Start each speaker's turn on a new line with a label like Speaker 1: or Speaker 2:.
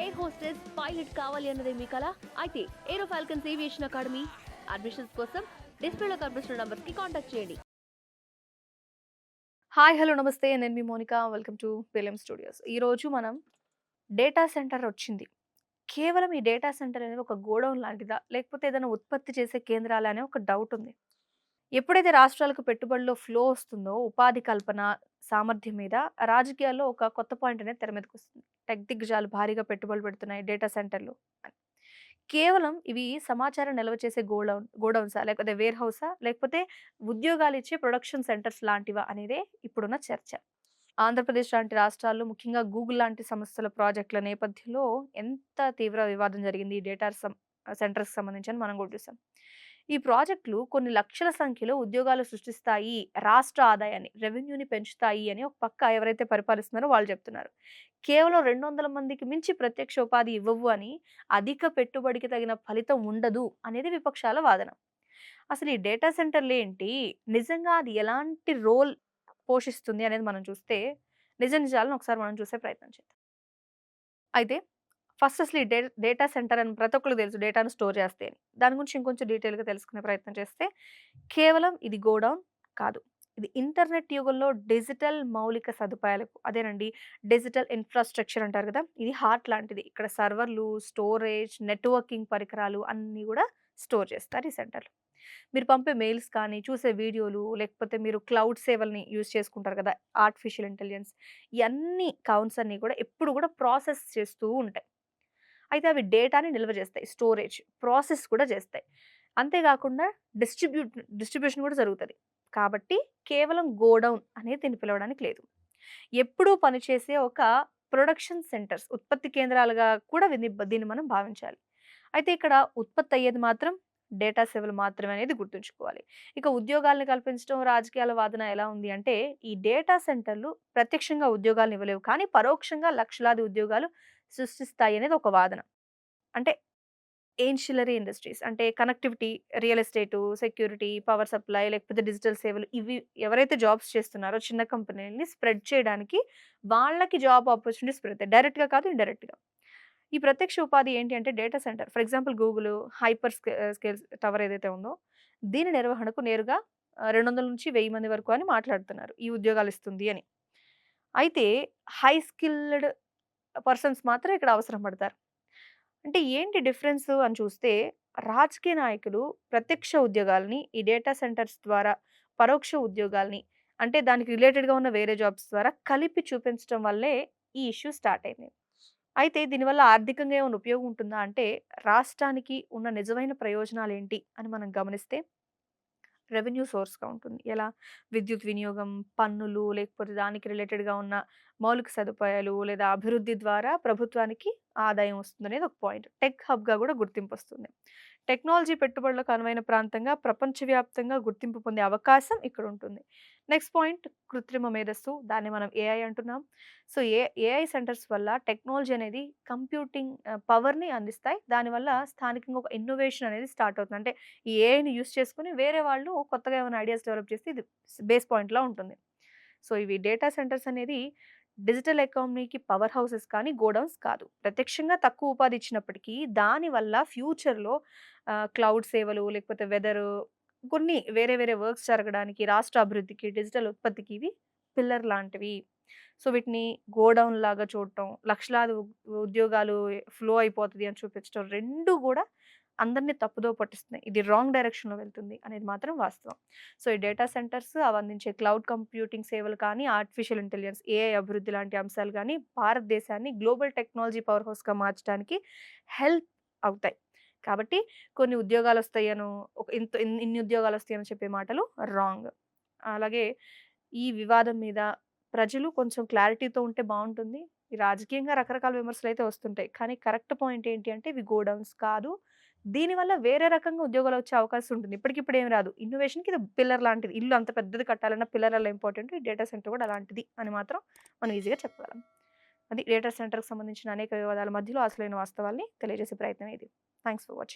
Speaker 1: Air hostess pilot కావాలి అన్నదే మీ కల? అయితే aero falcons aviation academy admissions కోసం డిస్ప్లేలో కనిపిస్తున్న నంబర్స్కి కాంటాక్ట్ చేయండి.
Speaker 2: హాయ్ హలో నమస్తే. నేను మీ Monika. Welcome to film studios ఈరోజు మనం డేటా సెంటర్ వచ్చింది. కేవలం ఈ డేటా సెంటర్ అనేది ఒక గోడౌన్ లాంటిదా? లేకపోతే ఏదైనా ఉత్పత్తి చేసే కేంద్రాలు అనే ఒక డౌట్ ఉంది. ఎప్పుడైతే రాష్ట్రాలకు పెట్టుబడిలో ఫ్లో వస్తుందో ఉపాధి కల్పన సామర్థ్యం మీద రాజకీయాల్లో ఒక కొత్త పాయింట్ అనేది తెర మీదకి వస్తుంది. టెక్ దిగ్జాలు భారీగా పెట్టుబడులు పెడుతున్నాయి డేటా సెంటర్లు అని. కేవలం ఇవి సమాచారం నిల్వ చేసే గోడౌన్ గోడౌన్సా లేకపోతే వేర్ హౌసా? లేకపోతే ఉద్యోగాలు ఇచ్చే ప్రొడక్షన్ సెంటర్స్ లాంటివా అనేదే ఇప్పుడున్న చర్చ. ఆంధ్రప్రదేశ్ లాంటి రాష్ట్రాల్లో ముఖ్యంగా గూగుల్ లాంటి సంస్థల ప్రాజెక్టుల నేపథ్యంలో ఎంత తీవ్ర వివాదం జరిగింది ఈ డేటా సెంటర్స్ సంబంధించి అని మనం కూడా చూసాం. ఈ ప్రాజెక్టులు కొన్ని లక్షల సంఖ్యలో ఉద్యోగాలు సృష్టిస్తాయి రాష్ట్ర ఆదాయాన్ని రెవెన్యూని పెంచుతాయి అని ఒక పక్క ఎవరైతే పరిపాలిస్తున్నారో వాళ్ళు చెప్తున్నారు. కేవలం రెండు వందల మందికి మించి ప్రత్యక్ష ఉపాధి ఇవ్వవు అని అధిక పెట్టుబడికి తగిన ఫలితం ఉండదు అనేది విపక్షాల వాదన. అసలు ఈ డేటా సెంటర్లు ఏంటి? నిజంగా అది ఎలాంటి రోల్ పోషిస్తుంది అనేది మనం చూస్తే నిజ నిజాలను ఒకసారి మనం చూసే ప్రయత్నం చేద్దాం. అయితే ఫస్ట్ అసలు ఈ డే డేటా సెంటర్ అని ప్రతి ఒక్కరికి తెలుసు డేటాను స్టోర్ చేస్తే అని. దాని గురించి ఇంకొంచెం డీటెయిల్గా తెలుసుకునే ప్రయత్నం చేస్తే కేవలం ఇది గోడౌన్ కాదు. ఇది ఇంటర్నెట్ యుగంలో డిజిటల్ మౌలిక సదుపాయాలకు అదేనండి డిజిటల్ ఇన్ఫ్రాస్ట్రక్చర్ అంటారు కదా ఇది హార్ట్ లాంటిది. ఇక్కడ సర్వర్లు స్టోరేజ్ నెట్వర్కింగ్ పరికరాలు అన్నీ కూడా స్టోర్ చేస్తారు ఈ సెంటర్లో. మీరు పంపే మెయిల్స్ కానీ చూసే వీడియోలు లేకపోతే మీరు క్లౌడ్ సేవల్ని యూజ్ చేసుకుంటారు కదా ఆర్టిఫిషియల్ ఇంటెలిజెన్స్ ఇవన్నీ కౌంట్స్ అన్నీ కూడా ఎప్పుడు కూడా ప్రాసెస్ చేస్తూ ఉంటాయి. అయితే అవి డేటాని నిల్వ చేస్తాయి. స్టోరేజ్ ప్రాసెస్ కూడా చేస్తాయి. అంతేకాకుండా డిస్ట్రిబ్యూట్ డిస్ట్రిబ్యూషన్ కూడా జరుగుతుంది. కాబట్టి కేవలం గోడౌన్ అనేది దీన్ని పిలవడానికి లేదు. ఎప్పుడూ పనిచేసే ఒక ప్రొడక్షన్ సెంటర్స్ ఉత్పత్తి కేంద్రాలుగా కూడా దీన్ని దీన్ని మనం భావించాలి. అయితే ఇక్కడ ఉత్పత్తి అయ్యేది మాత్రం డేటా సేవలు మాత్రమే అనేది గుర్తుంచుకోవాలి. ఇక ఉద్యోగాలను కల్పించడం రాజకీయాల వాదన ఎలా ఉంది అంటే ఈ డేటా సెంటర్లు ప్రత్యక్షంగా ఉద్యోగాలను ఇవ్వలేవు. కానీ పరోక్షంగా లక్షలాది ఉద్యోగాలు సృష్టిస్తాయి అనేది ఒక వాదన. అంటే ఏన్షిలరీ ఇండస్ట్రీస్? అంటే connectivity real estate security power supply లేకపోతే డిజిటల్ సేవలు ఇవి ఎవరైతే జాబ్స్ చేస్తున్నారో చిన్న కంపెనీలని స్ప్రెడ్ చేయడానికి వాళ్ళకి జాబ్ ఆపర్చునిటీస్ పెడతాయి డైరెక్ట్గా కాదు ఇండైరెక్ట్గా. ఈ ప్రత్యక్ష ఉపాధి ఏంటి అంటే data center. For example Google hyperscale tower ఏదైతే ఉందో దీని నిర్వహణకు నేరుగా రెండు వందల నుంచి వెయ్యి మంది వరకు అని మాట్లాడుతున్నారు. ఈ ఉద్యోగాలు ఇస్తుంది అని. అయితే హై స్కిల్డ్ పర్సన్స్ మాత్రం ఇక్కడ అవసరం పడతారు. అంటే ఏంటి డిఫరెన్స్ అని చూస్తే రాజకీయ నాయకులు ప్రత్యక్ష ఉద్యోగాల్ని ఈ డేటా సెంటర్స్ ద్వారా పరోక్ష ఉద్యోగాల్ని అంటే దానికి రిలేటెడ్గా ఉన్న వేరే జాబ్స్ ద్వారా కలిపి చూపించడం వల్లే ఈ ఇష్యూ స్టార్ట్ అయింది. అయితే దీనివల్ల ఆర్థికంగా ఏమైనా ఉపయోగం ఉంటుందా? అంటే రాష్ట్రానికి ఉన్న నిజమైన ప్రయోజనాలు ఏంటి అని మనం గమనిస్తే రెవెన్యూ సోర్స్గా ఉంటుంది. ఎలా? విద్యుత్ వినియోగం పన్నులు లేకపోతే దానికి రిలేటెడ్గా ఉన్న మౌలిక సదుపాయాలు లేదా అభివృద్ధి ద్వారా ప్రభుత్వానికి ఆదాయం వస్తుంది అనేది ఒక పాయింట్. టెక్ హబ్గా కూడా గుర్తింపు వస్తుంది. టెక్నాలజీ పెట్టుబడులకు అనువైన ప్రాంతంగా ప్రపంచవ్యాప్తంగా గుర్తింపు పొందే అవకాశం ఇక్కడ ఉంటుంది నెక్స్ట్ పాయింట్ కృత్రిమ మేధస్సు. దాన్ని మనం ఏఐ అంటున్నాం. సో ఏ ఏఐ సెంటర్స్ వల్ల టెక్నాలజీ అనేది కంప్యూటింగ్ పవర్ని అందిస్తాయి. దానివల్ల స్థానికంగా ఒక ఇన్నోవేషన్ అనేది స్టార్ట్ అవుతుంది. అంటే ఈ ఏఐని యూస్ చేసుకుని వేరే వాళ్ళు కొత్తగా ఏమైనా ఐడియాస్ డెవలప్ చేస్తే ఇది బేస్ పాయింట్లా ఉంటుంది. సో ఇవి డేటా సెంటర్స్ అనేది డిజిటల్ ఎకానమీకి పవర్ హౌసెస్ కానీ గోడౌన్స్ కాదు. ప్రత్యక్షంగా తక్కువ ఉపాధి ఇచ్చినప్పటికీ దానివల్ల ఫ్యూచర్లో క్లౌడ్ సేవలు లేకపోతే వెదర్ కొన్ని వేరే వేరే వర్క్స్ జరగడానికి రాష్ట్ర అభివృద్ధికి డిజిటల్ ఉత్పత్తికి ఇవి పిల్లర్ లాంటివి. సో వీటిని గోడౌన్ లాగా చూడటం లక్షలాది ఉద్యోగాలు ఫ్లో అయిపోతుంది అని చూపించడం రెండు కూడా అందరినీ తప్పుదో పట్టిస్తున్నాయి. ఇది రాంగ్ డైరెక్షన్లో వెళ్తుంది అనేది మాత్రం వాస్తవం. సో ఈ డేటా సెంటర్స్ అవి అందించే క్లౌడ్ కంప్యూటింగ్ సేవలు కానీ ఆర్టిఫిషియల్ ఇంటెలిజెన్స్ ఏఐ అభివృద్ధి లాంటి అంశాలు కానీ భారతదేశాన్ని గ్లోబల్ టెక్నాలజీ పవర్ హౌస్గా మార్చడానికి హెల్ప్ అవుతాయి. కాబట్టి కొన్ని ఉద్యోగాలు వస్తాయను ఒక ఇంత ఇన్ని ఉద్యోగాలు వస్తాయని చెప్పే మాటలు రాంగ్ అలాగే ఈ వివాదం మీద ప్రజలు కొంచెం క్లారిటీతో ఉంటే బాగుంటుంది. ఈ రాజకీయంగా రకరకాల విమర్శలు అయితే వస్తుంటాయి. కానీ కరెక్ట్ పాయింట్ ఏంటి అంటే ఇవి గోడౌన్స్ కాదు. దీనివల్ల వేరే రకంగా ఉద్యోగాలు వచ్చే అవకాశం ఉంటుంది. ఇప్పటికిప్పుడు ఏం రాదు. ఇన్నోవేషన్కి ఇది పిల్లర్ లాంటిది. ఇల్లు అంత పెద్దది కట్టాలన్న పిల్లర్ అలా ఇంపార్టెంట్. ఈ డేటా సెంటర్ కూడా అలాంటిది అని మాత్రం మనం ఈజీగా చెప్పగలం. అది డేటా సెంటర్కి సంబంధించిన అనేక వివాదాల మధ్యలో అసలైన వాస్తవాల్ని తెలియజేసే ప్రయత్నం ఇది. Thanks for watching.